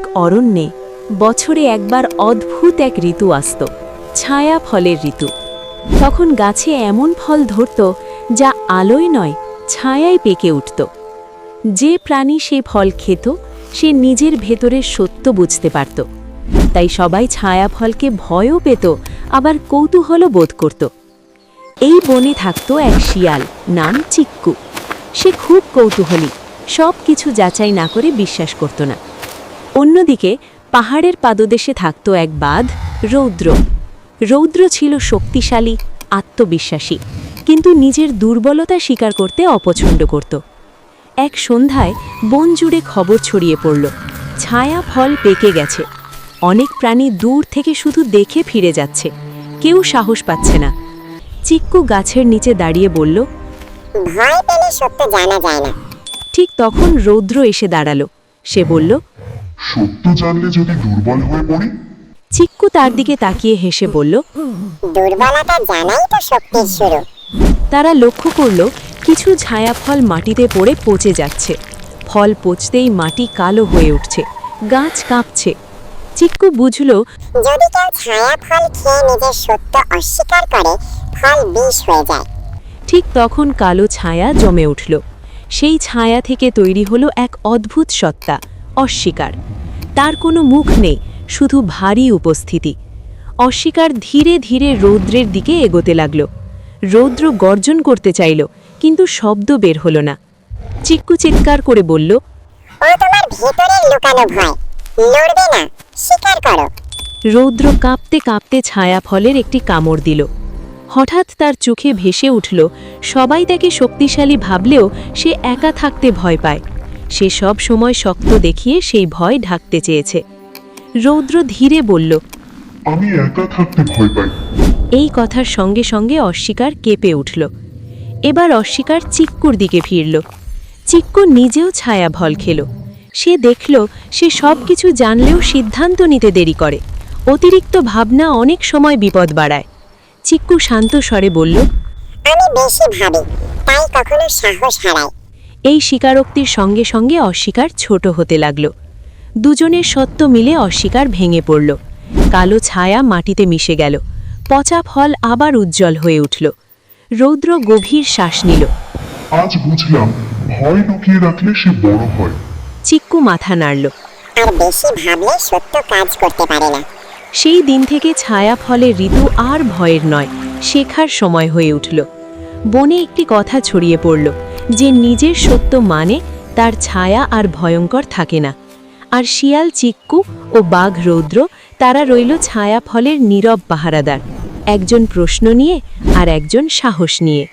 এক অরণ্যে বছরে একবার অদ্ভুত এক ঋতু আসত, ছায়া ফলের ঋতু। তখন গাছে এমন ফল ধরত যা আলোয় নয়, ছায়ায় পেকে উঠত। যে প্রাণী সে ফল খেত, সে নিজের ভেতরের সত্য বুঝতে পারত। তাই সবাই ছায়া ফলকে ভয়ও পেত, আবার কৌতূহলও বোধ করত। এই বনে থাকত এক শিয়াল নাম চিক্কু। সে খুব কৌতূহলী সব কিছু যাচাই না করে বিশ্বাস করত না। অন্যদিকে পাহাড়ের পাদদেশে থাকত এক বাঁধ রৌদ্র। রৌদ্র ছিল শক্তিশালী আত্মবিশ্বাসী কিন্তু নিজের দুর্বলতা স্বীকার করতে অপছন্দ করত। এক সন্ধ্যায় বন জুড়ে খবর ছড়িয়ে পড়ল ছায়া ফল পেকে গেছে। অনেক প্রাণী দূর থেকে শুধু দেখে ফিরে যাচ্ছে কেউ সাহস পাচ্ছে না। চিক্কু গাছের নিচে দাঁড়িয়ে বলল ভয় পেলে সত্য জানা যায় না। ঠিক তখন রৌদ্র এসে দাঁড়াল। সে বলল সত্য জানলে যদি দুর্বল হয়ে পড়ি? চিক্কু তার দিকে তাকিয়ে হেসে বলল দুর্বলতা জানাই তো শক্তির শুরু। তারা লক্ষ্য করল কিছু ছায়া ফল মাটিতে পড়ে পচে যাচ্ছে। ফল পচতেই মাটি কালো হয়ে উঠছে গাছ কাঁপছে। চিক্কু বুঝল যদি কেউ ছায়া ফল খেয়ে নিজের সত্য অস্বীকার করে ফল বিষ হয়ে যায়। ঠিক তখন কালো ছায়া জমে উঠল। সেই ছায়া থেকে তৈরি হলো এক অদ্ভুত সত্তা। অস্বীকার। তার কোনো মুখ নেই শুধু ভারী উপস্থিতি। অস্বীকার ধীরে ধীরে রৌদ্রের দিকে এগোতে লাগল। রৌদ্র গর্জন করতে চাইল কিন্তু শব্দ বের হল না। চিক্কু চিৎকার করে বলল ও তোমার ভেতরের লুকানো ভয় লড়বে না স্বীকার করো। রৌদ্র কাঁপতে কাঁপতে ছায়া ফলের একটি কামড় দিল। হঠাৎ তার চোখে ভেসে উঠল সবাই তাকে শক্তিশালী ভাবলেও সে একা থাকতে ভয় পায়। সে সব সময় শক্ত দেখিয়ে সেই ভয় ঢাকতে চেয়েছে। রৌদ্র ধীরে বলল আমি একা থাকতে ভয় পাই। এই কথার সঙ্গে সঙ্গে অস্বীকার কেঁপে উঠল। এবার অস্বীকার চিক্কুর দিকে ফিরল। চিক্কু নিজেও ছায়া ভল খেল। সে দেখল সে সব কিছু জানলেও সিদ্ধান্ত নিতে দেরি করে। অতিরিক্ত ভাবনা অনেক সময় বিপদ বাড়ায়। চিক্কু শান্ত স্বরে বলল আমি বেশি ভাবি তাই কখনো সাহস হারাই। এই স্বীকারোক্তির সঙ্গে সঙ্গে অস্বীকার ছোট হতে লাগল। দুজনের সত্য মিলে অস্বীকার ভেঙে পড়ল। কালো ছায়া মাটিতে মিশে গেল। পচা ফল আবার উজ্জ্বল হয়ে উঠল। রৌদ্র গভীর শ্বাস নিল। আজ বুঝলাম ভয় লুকিয়ে রাখলে সে বড় হয়। চিক্কু মাথা নাড়ল। আর বেশি ভাবলে সত্য কাজ করতে পারে না। সেই দিন থেকে ছায়া ফলের ঋতু আর ভয়ের নয় শেখার সময় হয়ে উঠল। বনে একটি কথা ছড়িয়ে পড়ল যে নিজের সত্য মানে তার ছায়া আর ভয়ঙ্কর থাকে না। আর শিয়াল, চিক্কু ও বাঘ, রৌদ্র তারা রইল ছায়া ফলের নীরব পাহারাদার। একজন প্রশ্ন নিয়ে আর একজন সাহস নিয়ে।